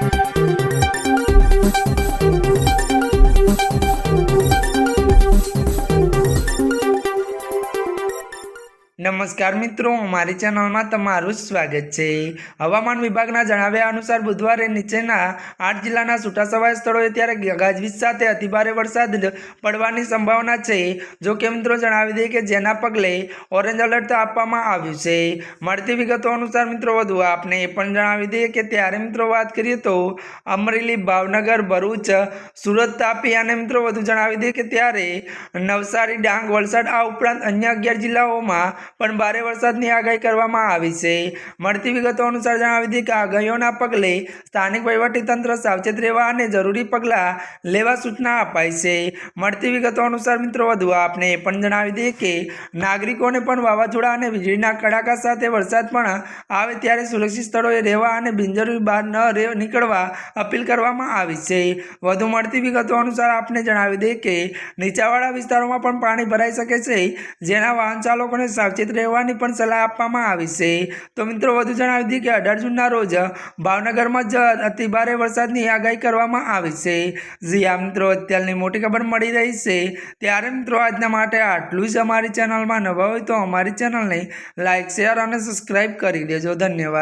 Thank you. નમસ્કાર મિત્રો અમારી ચેનલમાં તમારું સ્વાગત છે. હવામાન વિભાગના જણાવ્યા અનુસાર બુધવારે નીચેના આઠ જિલ્લાના છૂટાછવાયા સ્થળોએ ત્યારે ગાજવીજ સાથે અતિભારે વરસાદ પડવાની સંભાવના છે. જો કે મિત્રો, જણાવી દઈએ કે જેના પગલે ઓરેન્જ એલર્ટ આપવામાં આવ્યું છે. મળતી વિગતો અનુસાર મિત્રો, વધુ આપને એ પણ જણાવી દઈએ કે ત્યારે મિત્રો, વાત કરીએ તો અમરેલી, ભાવનગર, ભરૂચ, સુરત, તાપી અને મિત્રો, વધુ જણાવી દઈએ કે ત્યારે નવસારી, ડાંગ, વલસાડ આ ઉપરાંત અન્ય અગિયાર જિલ્લાઓમાં પણ ભારે વરસાદની આગાહી કરવામાં આવી છે. મળતી વિગતો અનુસાર જણાવી દઈએ કે આગાહીઓના પગલે સ્થાનિક વહીવટીતંત્ર સાવચેત રહેવા અને જરૂરી પગલાં લેવા સૂચના અપાઈ છે. મળતી વિગતો અનુસાર મિત્રો, વધુ આપને એ પણ જણાવી દઈએ કે નાગરિકોને પણ વાવાઝોડા અને વીજળીના કડાકા સાથે વરસાદ પણ આવે ત્યારે સુરક્ષિત સ્થળોએ રહેવા અને બિનજરૂરી બહાર ન નીકળવા અપીલ કરવામાં આવી છે. વધુ મળતી વિગતો અનુસાર આપને જણાવી દઈએ કે નીચાવાળા વિસ્તારોમાં પણ પાણી ભરાઈ શકે છે, જેના વાહન ચાલકોને સાવચેત રહેવાની પણ સલાહ આપવામાં આવી છે. તો મિત્રો વધુ જણાવી દઈએ કે અઢાર જૂનના રોજ ભાવનગરમાં જ અતિભારે વરસાદની આગાહી કરવામાં આવી છે. જી આ મિત્રો, અત્યારની મોટી ખબર મળી રહી છે. ત્યારે મિત્રો આજના માટે આટલું જ અમારી ચેનલમાં નવા હોય તો અમારી ચેનલને લાઇક શેર અને સબસ્ક્રાઈબ કરી દેજો. ધન્યવાદ.